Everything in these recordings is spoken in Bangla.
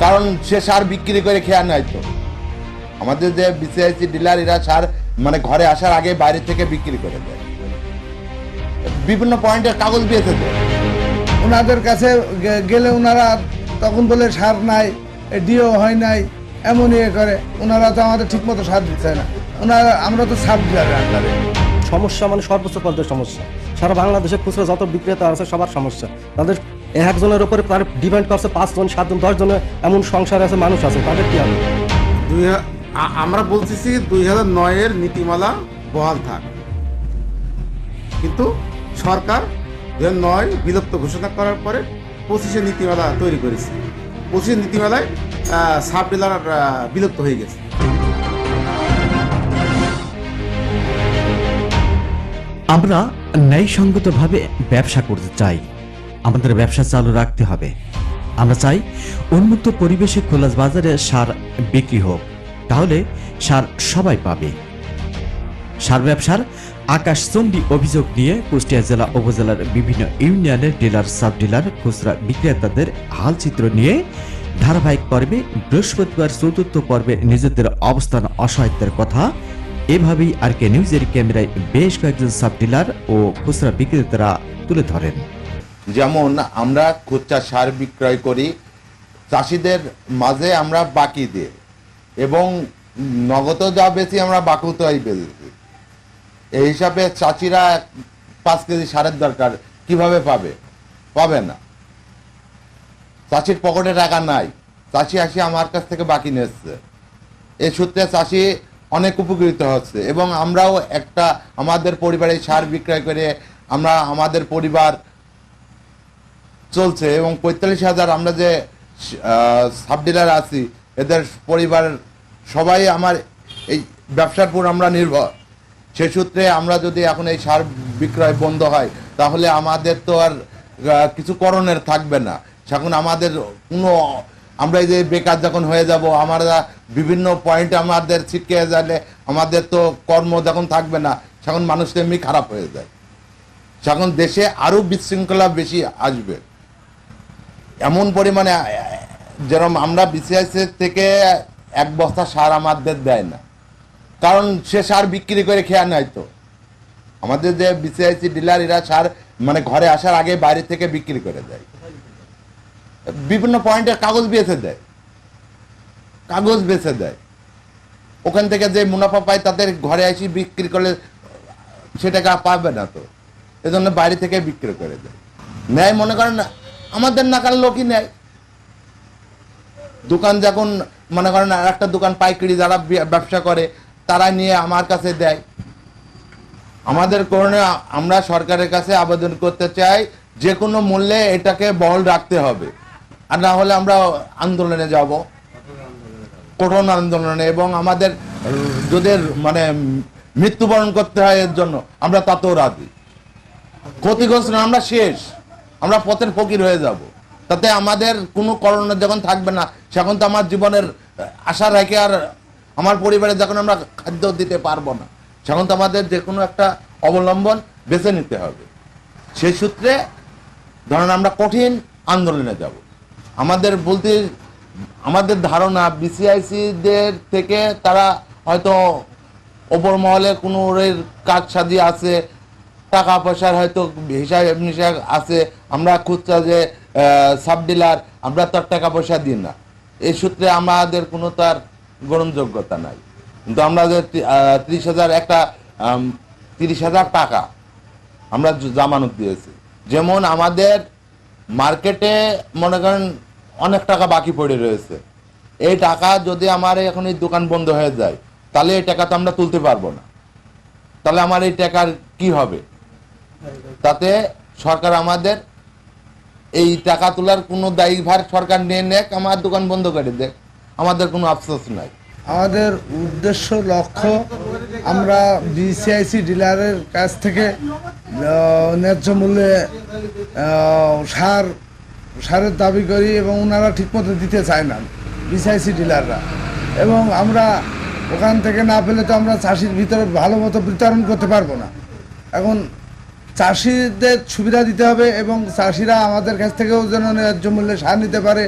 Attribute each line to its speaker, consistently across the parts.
Speaker 1: কারণ সে সার বিক্রি করে খেয়ার নাই তো। আমাদের যে বিসিআইসি ডিলার এরা সার মানে ঘরে আসার আগে বাইরে থেকে বিক্রি করে দেয়। বিভিন্ন পয়েন্টের কাগজ দিয়েছে তো।
Speaker 2: ওনাদের কাছে গে- গেলে ওনারা তখন বলে সার নাই ডিও হয় নাই এমন ইয়ে করে। ওনারা তো আমাদের ঠিকমতো সার দিচ্ছে না। ওনারা আমরা তো সার ডিলারের আন্ডারে
Speaker 3: সমস্যা মানে সর্বোচ্চ পর্যায়ের সমস্যা। সারা বাংলাদেশে খুচরা যত বিক্রেতা আছে সবার সমস্যা। তাদের একজনের উপরে তার ডিপেন্ড করছে পাঁচজন সাতজন দশজনের এমন সংসার আছে মানুষ আছে তাদের কি হবে?
Speaker 4: দুই আমরা বলতেছি দুই হাজার নয়ের নীতিমালা বহাল থাক। কিন্তু সরকার দুই হাজার নয় বিলুপ্ত ঘোষণা করার পরে পঁচিশে নীতিমালা তৈরি করেছে। পঁচিশে নীতিমালায় সাব ডিলার বিলুপ্ত হয়ে গেছে।
Speaker 5: আমরা ন্যায়সঙ্গতভাবে ব্যবসা করতে চাই। আমাদের ব্যবসা চালু রাখতে হবে। আমরা চাই উন্মুক্ত পরিবেশে খোলা বাজারে সার বিক্রি হোক। তাহলে সার সবাই পাবে। সার ব্যবসার আকাশচণ্ডী অভিযোগ নিয়ে কুষ্টিয়া জেলা উপজেলার বিভিন্ন ইউনিয়নের ডিলার, সাব ডিলার, খুচরা বিক্রেতাদের হালচিত্র নিয়ে ধারাবাহিক পর্বে বৃহস্পতিবার চতুর্থ পর্বে নিজেদের অবস্থান অসহায়তার কথা। এভাবেই আর কে নিউজের ক্যামেরায় বেশ কয়েকজন সাব ডিলার ও খুচরা বিক্রেতারা তুলে ধরেন।
Speaker 1: যেমন আমরা খুচরা সার বিক্রয় করি, চাষিদের মাঝে আমরা বাকি দিই এবং নগদ যা বেশি আমরা বাকুতাই বেশি এই হিসাবে চাষিরা পাঁচ কেজি সারের দরকার, কীভাবে পাবে? পাবে না। চাষির পকেটে টাকা নাই। চাষি আসি আমার কাছ থেকে বাকি নিচ্ছে। এই সূত্রে চাষি অনেক উপকৃত হচ্ছে এবং আমরাও একটা আমাদের পরিবারে সার বিক্রয় করে আমরা আমাদের পরিবার চলছে এবং পঁয়তাল্লিশ হাজার আমরা যে সাব ডিলার আছি, এদের পরিবার সবাই আমার এই ব্যবসার উপর আমরা নির্ভর। সে সূত্রে আমরা যদি এখন এই সার বিক্রয় বন্ধ হয়, তাহলে আমাদের তো আর কিছু করণের থাকবে না। এখন আমাদের কোনো, আমরা এই যে বেকার যখন হয়ে যাব, আমরা বিভিন্ন পয়েন্টে আমাদের ছিটকে গেলে আমাদের তো কর্ম যখন থাকবে না। তখন মানুষ এমনি খারাপ হয়ে যায়। তখন দেশে আরও বিশৃঙ্খলা বেশি আসবে। এমন পরিমাণে যেরকম আমরা বিসিআইসি থেকে এক বস্তা সার আমাদের দেয় না। কারণ সে সার বিক্রি করে খেয়া নাই তো। আমাদের যে বিসিআইসি ডিলার, এরা সার মানে ঘরে আসার আগে বাইরে থেকে বিক্রি করে দেয়। বিভিন্ন পয়েন্টের কাগজ বেছে দেয়। কাগজ বেছে দেয়। ওখান থেকে যে মুনাফা পায়, তাদের ঘরে এসে বিক্রি করলে সে টাকা পাবে না তো। এজন্য বাইরে থেকে বিক্রি করে দেয়। নেয় মনে করেন আমাদের নাকাল লোকই নেয় দোকান যখন মনে করেন আর একটা দোকান পাইকারি যারা ব্যবসা করে তারা নিয়ে আমার কাছে দেয়। আমাদের কারণে আমরা সরকারের কাছে আবেদন করতে চাই যে কোনো মূল্যে এটাকে বহল রাখতে হবে। আর না হলে আমরা আন্দোলনে যাব। কঠোর আন্দোলনে এবং আমাদের, যদি মানে মৃত্যুবরণ করতে হয় এর জন্য, আমরা তাতেও রাজি। ক্ষতিগ্রস্ত আমরা শেষ। আমরা পথের ফকির হয়ে যাব। তাতে আমাদের কোনো করোনা যখন থাকবে না, সেখন তো আমার জীবনের আশা রেখে আর আমার পরিবারে যখন আমরা খাদ্য দিতে পারব না, সেখন তো আমাদের যে কোনো একটা অবলম্বন বেছে নিতে হবে। সেই সূত্রে ধরেন আমরা কঠিন আন্দোলনে যাব। আমাদের বলতে, আমাদের ধারণা বিসিআইসিদের থেকে তারা হয়তো ওপর মহলে কোনো কাজ সাজিয়ে আছে টাকা পয়সার হয়তো হিসাব নিসাব আছে, আমরা খুচরা যে সাব ডিলার আমরা তার টাকা পয়সা দিই না। এই সূত্রে আমাদের কোনো তার গ্রহণযোগ্যতা নাই। কিন্তু আমরা যে ত্রিশ হাজার একটা তিরিশ হাজার টাকা আমরা জামানত দিয়েছি। যেমন আমাদের মার্কেটে মনে করেন অনেক টাকা বাকি পড়ে রয়েছে। এই টাকা যদি আমার এখন এই দোকান বন্ধ হয়ে যায়, তাহলে এই টাকা তো আমরা তুলতে পারব না। তাহলে আমার এই টাকার কি হবে? তাতে সরকার আমাদের এই টাকা তোলার কোনো দায়ীভার সরকার নিয়ে নেক, আমার দোকান বন্ধ করে দেখ আমাদের কোনো আফসোস নাই।
Speaker 2: আমাদের উদ্দেশ্য, লক্ষ্য, আমরা বিসিআইসি ডিলারের কাছ থেকে ন্যায্য মূল্যে সার, সারের দাবি করি এবং ওনারা ঠিকমতো দিতে চায় না বিসিআইসি ডিলাররা। এবং আমরা ওখান থেকে না পেলে তো আমরা চাষির ভিতরে ভালো মতো বিতরণ করতে পারব না। এখন চাষিদের সুবিধা দিতে হবে এবং চাষিরা আমাদের কাছ থেকেও যেন ন্যায্য মূল্যে সার নিতে পারে।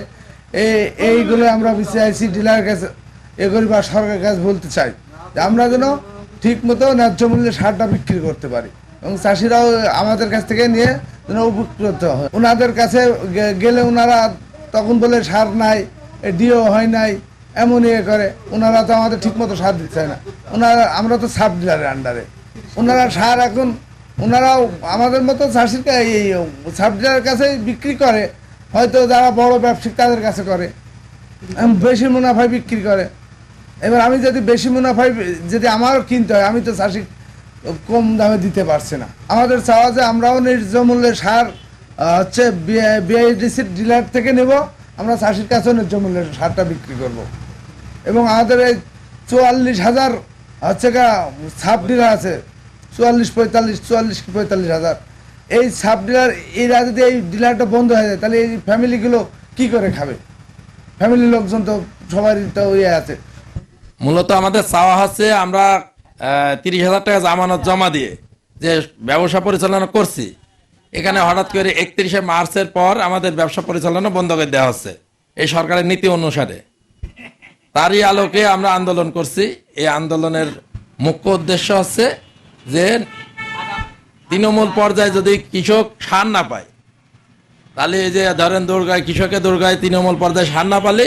Speaker 2: এই এইগুলো আমরা বিসিআইসি ডিলার কাছে এগুলি বা সরকারের কাছে বলতে চাই আমরা যেন ঠিক মতো ন্যায্য মূল্যে সারটা বিক্রি করতে পারি এবং চাষিরাও আমাদের কাছ থেকে নিয়ে যেন উপকৃত হয়। ওনাদের কাছে গেলে ওনারা তখন বলে সার নাই ডিও হয় নাই এমন ইয়ে করে। ওনারা তো আমাদের ঠিক মতো সার দিচ্ছে না। ওনারা, আমরা তো সাব ডিলারের আন্ডারে ওনারা সার এখন ওনারাও আমাদের মতো চাষির কা- এই সাব ডিলারের কাছে বিক্রি করে। হয়তো যারা বড় ব্যবসায়িক তাদের কাছে করে। বেশি মুনাফায় বিক্রি করে। এবার আমি যদি বেশি মুনাফায় যদি আমারও কিনতে হয়, আমি তো চাষি কম দামে দিতে পারছি না। আমাদের চাওয়া যে আমরাও ন্যায্য মূল্যে সার হচ্ছে বিআইডিসির ডিলার থেকে নেব, আমরা চাষির কাছেও ন্যায্য মূল্যে সারটা বিক্রি করব। এবং আমাদের এই চুয়াল্লিশ হাজার, হচ্ছে গা, সাব ডিলার আছে চুয়াল্লিশ পঁয়তাল্লিশ চুয়াল্লিশ পঁয়তাল্লিশ হাজার। এই সাব ডিলার এরা যদি এই ডিলারটা বন্ধ হয়ে যায়, তাহলে এই ফ্যামিলিগুলো কি করে খাবে? ফ্যামিলির লোকজন তো সবারই তো ইয়ে আছে।
Speaker 6: মূলত আমাদের চাওয়া হচ্ছে আমরা তিরিশ হাজার টাকা জামানত জমা দিয়ে যে ব্যবসা পরিচালনা করছি, এখানে হঠাৎ করে একত্রিশে মার্চের পর আমাদের ব্যবসা পরিচালনা বন্ধ করে দেওয়া হচ্ছে, এই সরকারের নীতি অনুসারে। তারই আলোকে আমরা আন্দোলন করছি, এই আন্দোলনের মুখ্য উদ্দেশ্য হচ্ছে যে তৃণমূল পর্যায়ে যদি কৃষক সার না পায়, তাহলে এই যে ধরেন দুর্গায় কৃষকের দুর্গায় তৃণমূল পর্যায়ে সার না পালে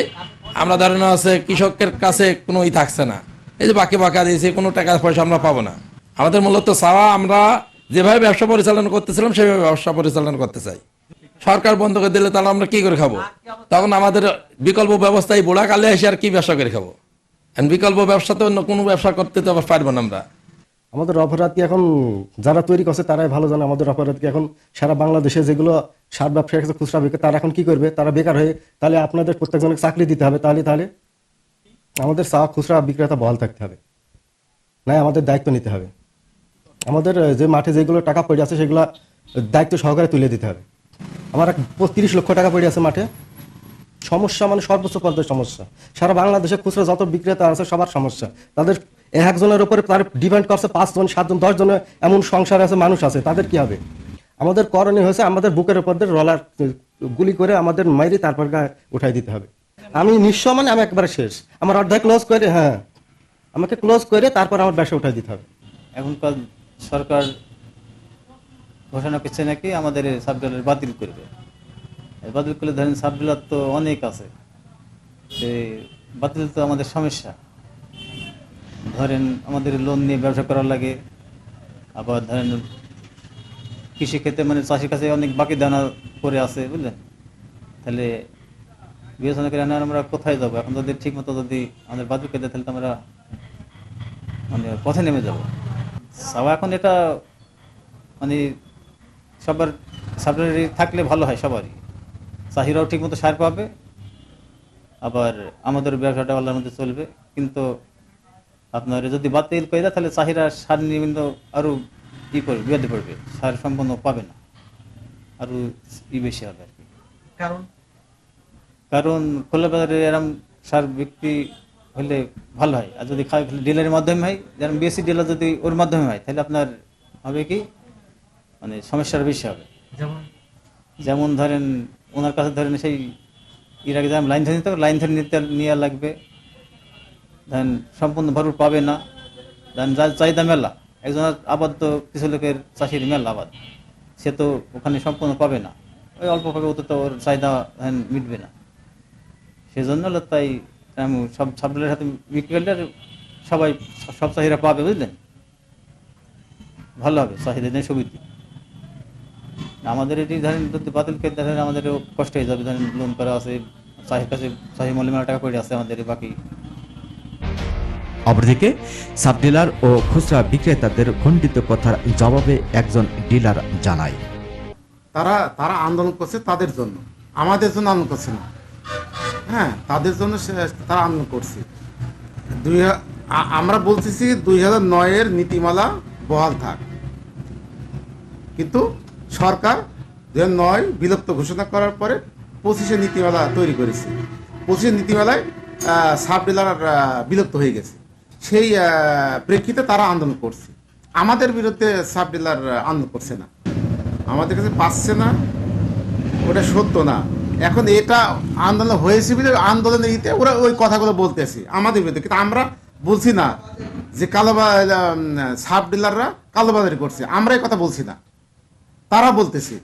Speaker 6: আমরা ধরেন আছে কৃষকের কাছে কোনো ই থাকছে না। এই যে বাকি বাকা দিয়েছে, কোনো টাকা পয়সা আমরা পাবো না। আমাদের মূলত চাওয়া আমরা যেভাবে ব্যবসা পরিচালনা করতেছিলাম, সেভাবে ব্যবসা পরিচালনা করতে চাই। সরকার বন্ধ করে দিলে তাহলে আমরা কি করে খাব? তখন আমাদের বিকল্প ব্যবস্থায় বুড়া কালে এসে আর কি ব্যবসা করে খাব? বিকল্প ব্যবসা তো অন্য কোনো ব্যবসা করতে তো পারব না আমরা।
Speaker 3: আমাদের অপরাধ কি এখন যারা তৈরি করছে তারাই ভালো জানে, আমাদের অপরাধ কি এখন সারা বাংলাদেশে যেগুলো সার ব্যবসায়ী কাছে খুচরা বিক্রি তারা এখন কি করবে? তারা বেকার হয়ে তাহলে আপনাদের প্রত্যেকজনকে চাকরি দিতে হবে তাহলে তাহলে? আমাদের চা খুচরা বিক্রেতা বহাল থাকতে হবে। না আমাদের দায়িত্ব নিতে হবে। আমাদের যে মাঠে যেগুলো টাকা পড়ে আছে সেগুলো দায়িত্ব সহকারে তুলে দিতে হবে। আমার এক তিরিশ লক্ষ টাকা পড়ে আছে মাঠে। সমস্যা মানে সর্বোচ্চ পর্যায়ের সমস্যা। সারা বাংলাদেশে খুচরা যত বিক্রেতা আছে সবার সমস্যা। তাদের একজনের উপরে তার ডিপেন্ড করছে পাঁচজন, সাতজন দশ জনের এমন সংসার আছে, মানুষ আছে, তাদের কি হবে? আমাদের করণীয় হয়েছে, আমাদের বুকের উপর দিয়ে রলার গুলি করে আমাদের মাইরে তারপর উঠাই দিতে হবে। আমি নিঃস্ব মানে আমি একবারে শেষ। আমার অর্ধেক ক্লোজ করে হ্যাঁ আমাকে ক্লোজ করে তারপর আমার ব্যবসা উঠাই দিতে হবে।
Speaker 7: এখনকার সরকার ঘোষণা করছে নাকি আমাদের সাব ডিলার বাতিল করবে? বাতিল করলে ধরেন সাব ডিলার তো অনেক আছে। বাতিল তো আমাদের সমস্যা। ধরেন আমাদের লোন নিয়ে ব্যবসা করার লাগে, আবার ধরেন কৃষিক্ষেত্রে মানে চাষির কাছে অনেক বাকি দানা পড়ে আছে বুঝলেন তাহলে বিবেচনা করে আমরা কোথায় যাব? এখন যদি ঠিক মতো যদি আমাদের করে দেয় তাহলে তো আমরা মানে পথে নেমে যাব। চাওয়া এখন এটা মানে সবার সাবলারি থাকলে ভালো হয় সবারই। চাহিরাও ঠিক মতো সার পাবে, আবার আমাদের ব্যবসাটা আল্লাহর মধ্যে চলবে। কিন্তু আপনার যদি বাতিল করে দেয় তাহলে চাহিদা সার কিন্তু আরও ই করবে বিপদে পড়বে সার সম্পন্ন পাবে না। আরও ই বেশি হবে আর কি।
Speaker 8: কারণ?
Speaker 7: কারণ খোলা বাজারে এরম সার বিক্রি হলে ভালো হয়। আর যদি খাই ডিলারের মাধ্যমে হয় যেমন বিএসসি ডিলার যদি ওর মাধ্যমে হয় তাহলে আপনার হবে কি? মানে সমস্যার বেশি হবে।
Speaker 8: যেমন?
Speaker 7: যেমন ধরেন ওনার কাছে ধরেন সেই এর আগে যেমন লাইন ধরে নিতে হবে, লাইন ধরে নিতে নেওয়া লাগবে। ধরেন সম্পূর্ণ ভরপুর পাবে না। যার চাহিদা মেলা। একজন আবাদ তো কিছু লোকের চাষির মেলা আবাদ। সে তো ওখানে সম্পূর্ণ পাবে না। ওই অল্প পাবে ওতে তো ওর চাহিদা ধরেন মিটবে না। সেজন্য তাই আমি সব সাবলের সাথে বিক্রি করলে সবাই সব চাহিদা পাবে, বুঝলেন? ভালো হবে চাহিদা নিয়ে সুবিধা। আমাদের এটি ধরেন যদি বাতিল করে দেখেন আমাদের কষ্ট হয়ে যাবে। ধরেন লোন করা আছে চাহির কাছে চাহি মলিমার টাকা পড়ে আছে আমাদের, বাকি
Speaker 5: অপরদিকে সাব ডিলার ও খুচরা বিক্রেতাদের খণ্ডিত কথার জবাবে একজন ডিলার জানায়।
Speaker 4: তারা তারা আন্দোলন করছে তাদের জন্য। আমাদের জন্য আন্দোলন করছে না। হ্যাঁ তাদের জন্য তারা আন্দোলন করছে। দুই আমরা বলতেছি দুই হাজার নয়ের নীতিমালা বহাল থাক। কিন্তু সরকার হাজার নয় বিলুপ্ত ঘোষণা করার পরে পঁচিশে নীতিমালা তৈরি করেছে। পঁচিশে নীতিমালায় সাব ডিলার বিলুপ্ত হয়ে গেছে। সেই প্রেক্ষিতে তারা আন্দোলন করছে। আমাদের বিরুদ্ধে সাব ডিলার আন্দোলন করছে না। আমাদের কাছে পাচ্ছে না, ওটা সত্য না। এখন এটা আন্দোলন হয়েছে বলে আন্দোলনের ইতে ওরা ওই কথাগুলো বলতেছে আমাদের বিরুদ্ধে। কিন্তু আমরা বলছি না যে কালো সাব ডিলাররা কালোবাজারি করছে। আমরা এই কথা বলছি না। তারা বলতেছে,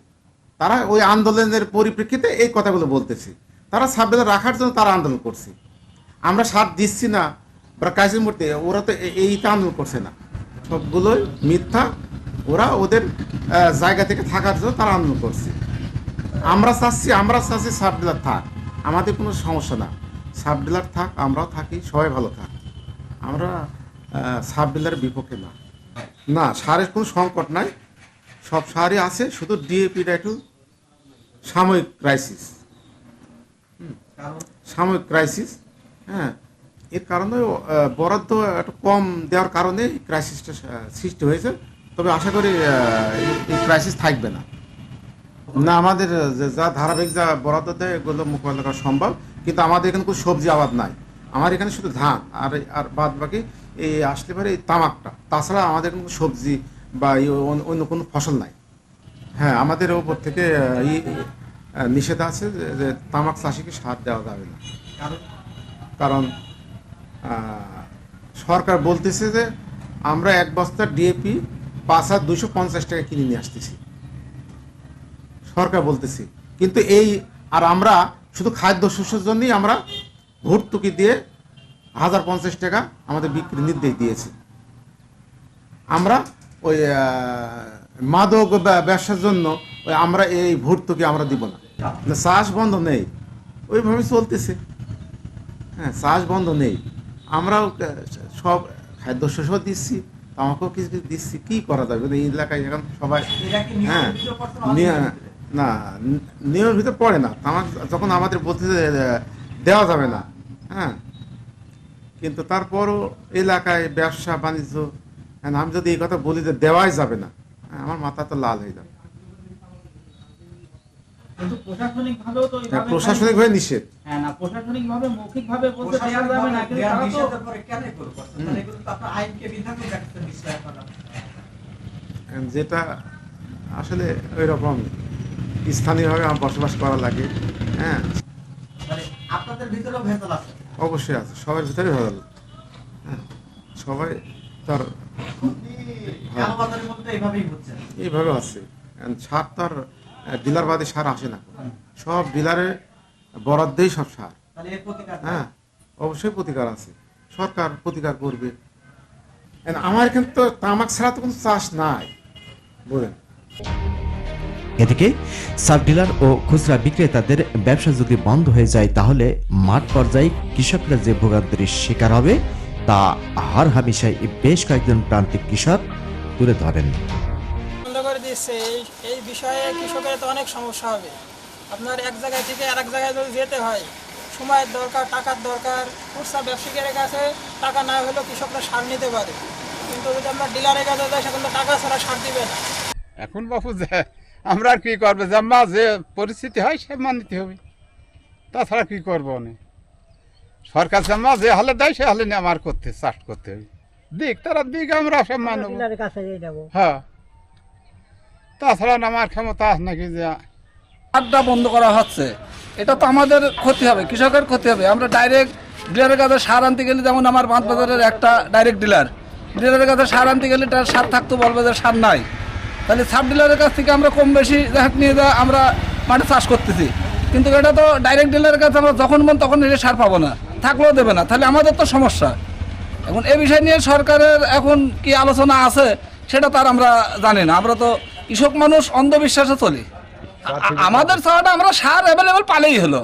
Speaker 4: তারা ওই আন্দোলনের পরিপ্রেক্ষিতে এই কথাগুলো বলতেছে। তারা সাব ডিলার রাখার জন্য তারা আন্দোলন করছে। আমরা সাথ দিচ্ছি না। বা কাজের মূর্তি ওরা তো এ- এইটা আন্দোলন করছে না। সবগুলোই মিথ্যা। ওরা ওদের জায়গা থেকে থাকার জন্য তারা আন্দোলন করছে। আমরা চাচ্ছি আমরা চাচ্ছি সাব ডিলার থাক। আমাদের কোনো সমস্যা না। সাব ডিলার থাক, আমরাও থাকি, সবাই ভালো থাক। আমরা সাব ডিলারের বিপক্ষে না। না, সারের কোনো সংকট নাই। সব সারই আছে, শুধু ডিএপিটা একটু সাময়িক ক্রাইসিস সাময়িক ক্রাইসিস হ্যাঁ। এর কারণে বরাদ্দ একটু কম দেওয়ার কারণে ক্রাইসিসটা সৃষ্টি হয়েছে। তবে আশা করি এই- ক্রাইসিস থাকবে না। না, আমাদের যা ধারাবাহিক যা বরাদ্দ দেয়, এগুলো মোকাবিলা করা সম্ভব। কিন্তু আমাদের এখানে কোনো সবজি আবাদ নাই। আমার এখানে শুধু ধান আর আর বাদ বাকি এই আসলে পারে এই তামাকটা। তাছাড়া আমাদের কোনো সবজি বা অন্য- কোনো ফসল নাই। হ্যাঁ আমাদের ওপর থেকে নিষেধ আছে যে- তামাক চাষিকে সার দেওয়া যাবে না। কারণ সরকার বলতেছে যে আমরা এক বস্তা ডিএপি পাঁচ হাজার দুশো পঞ্চাশ টাকা কিনে নিয়ে আসতেছি। সরকার বলতেছি। কিন্তু এই, আর আমরা শুধু খাদ্য শস্যের জন্যই আমরা ভর্তুকি দিয়ে হাজার পঞ্চাশ টাকা আমাদের বিক্রি নির্দেশ দিয়েছি। আমরা ওই মাদক ব্যবসার জন্য ওই আমরা এই ভর্তুকি আমরা দিব না। চাষ বন্ধ নেই। ওইভাবে চলতেছে। হ্যাঁ চাষ বন্ধ নেই। আমরাও সব খাদ্য শস্য দিচ্ছি আমাকেও কিছু কিছু দিচ্ছি কি করা যাবে? এই এলাকায় এখন সবাই হ্যাঁ না নিয়মের ভিতরে পড়ে না। আমার যখন আমাদের বলতে দেওয়া যাবে না হ্যাঁ কিন্তু তারপরও এলাকায় ব্যবসা বাণিজ্য হ্যাঁ, আমি যদি এই কথা বলি যে দেওয়াই যাবে না হ্যাঁ, আমার মাথা তো লাল হয়ে যাবে।
Speaker 8: কিন্তু প্রশাসনিক ভাবেও তো
Speaker 4: হ্যাঁ, প্রশাসনিক হয়ে নিষেধ।
Speaker 8: হ্যাঁ না প্রশাসনিক ভাবে মৌখিক ভাবে বলতে দেওয়া যাবে না কিন্তু তারা তো
Speaker 4: And যেটা আসলে ওই রকম স্থানীয়ভাবে আমার বসবাস করা লাগে হ্যাঁ।
Speaker 8: আপনাদের ভিতরেও ভেতল আছে?
Speaker 4: অবশ্যই আছে সবার ভিতরে ভালো হ্যাঁ সবাই তার
Speaker 8: হচ্ছে।
Speaker 4: এইভাবে আছে। সার তার ডিলার বাদে সার আসে না। সব ডিলারের বরাদ্দেই সব সার। হ্যাঁ অবশ্যই প্রতিকার আছে। সরকার প্রতিকার করবে। আমার এখানে তো তামাক ছাড়া তো কোনো চাষ নাই। বলেন।
Speaker 5: এদিকে সাব ডিলার ও খুচরা বিক্রেতাদের ব্যবসা যদি বন্ধ হয়ে যায় তাহলে মাঠ পর্যায়ে কৃষকরা যে ভোগান্তির শিকার হবে তা হার হামেশাই বেশ কয়েকজন প্রান্তিক কৃষক তুলে ধরেন।
Speaker 9: দিচ্ছে এই এই বিষয়ে কৃষকের তো অনেক সমস্যা হবে। আপনার এক জায়গায় থেকে আরেক জায়গায় যদি যেতে হয় সময়ের দরকার টাকার দরকার খুচরা ব্যবসায়ীদের কাছে টাকা না হলেও কৃষকরা সার নিতে পারে। কিন্তু যদি আমরা ডিলারের কাছে যায় সেখানে তো টাকা ছাড়া সার দিবে না।
Speaker 10: এখন বাপু যে আমরা আর কি করব? জাম্মা যে পরিস্থিতি হয় সে মান মানতে হবে। তাছাড়া কি করব অনেক সরকার জাম্মা যে হলে দেয় সে হলে নিয়ে আমার করতে চাষ করতে হবে। দিক তারা দিক আমরা সব মানব। হ্যাঁ। তাছাড়া না আমার ক্ষমতা আছে নাকি যে
Speaker 11: আড্ডা বন্ধ করা হচ্ছে। এটা তো আমাদের ক্ষতি হবে, কৃষকের ক্ষতি হবে। আমরা ডাইরেক্ট ডিলারের কাছে সার আনতে গেলে যেমন আমার বাঁধ বাজারের একটা ডাইরেক্ট ডিলার ডিলারের কাছে সার আনতে গেলে তার সার থাকতো বলবে যে সার নাই। তাহলে সাব ডিলারের কাছ থেকে আমরা কম বেশি দেখা নিয়ে যা আমরা মাঠে চাষ করতেছি। কিন্তু এটা তো ডাইরেক্ট ডিলারের কাছে আমরা যখন মন তখন এসে সার পাবো না, থাকলেও দেবে না। তাহলে আমাদের তো সমস্যা। এখন এ বিষয় নিয়ে সরকারের এখন কি আলোচনা আছে, সেটা তার আমরা জানি না। আমরা তো কৃষক মানুষ অন্ধবিশ্বাসে চলি। আমাদের চাওয়াটা আমরা সার অ্যাভেলেবেল পালেই হলো।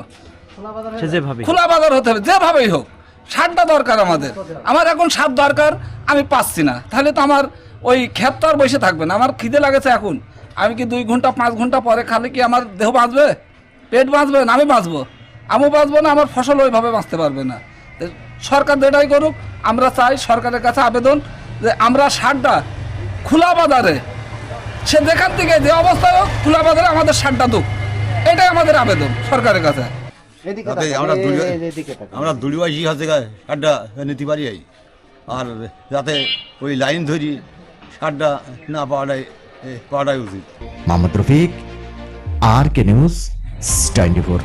Speaker 11: খোলা বাজার হতে হবে যেভাবেই হোক। সারটা দরকার আমাদের। আমার এখন সার দরকার আমি পাচ্ছি না। তাহলে তো আমার ওই ক্ষেত তো আর বসে থাকবে না। আমার খিদে লাগেছে এখন। আমি কি দুই ঘণ্টা পাঁচ ঘণ্টা পরে খালে কি আমার দেহ বাঁচবে? পেট বাঁচবে না? আমি বাঁচবো। আমি বাঁচবো না আমার ফসল ওইভাবে বাঁচতে পারবে না। সরকার যেটাই করুক আমরা চাই সরকারের কাছে আবেদন যে আমরা সারটা খোলা বাজারে সে যেখান থেকে যে অবস্থা হোক খোলা বাজারে আমাদের সারটা দুক। এটাই আমাদের আবেদন সরকারের কাছে।
Speaker 12: আমরা আমরা দলীয়বাসী হাতে সারটা নিতে পারি। আর যাতে ওই লাইন ধরি সারটা না পাওয়াটাই এ, পাওয়াটাই উচিত।
Speaker 5: Mohammad Rafiq R K news twenty four.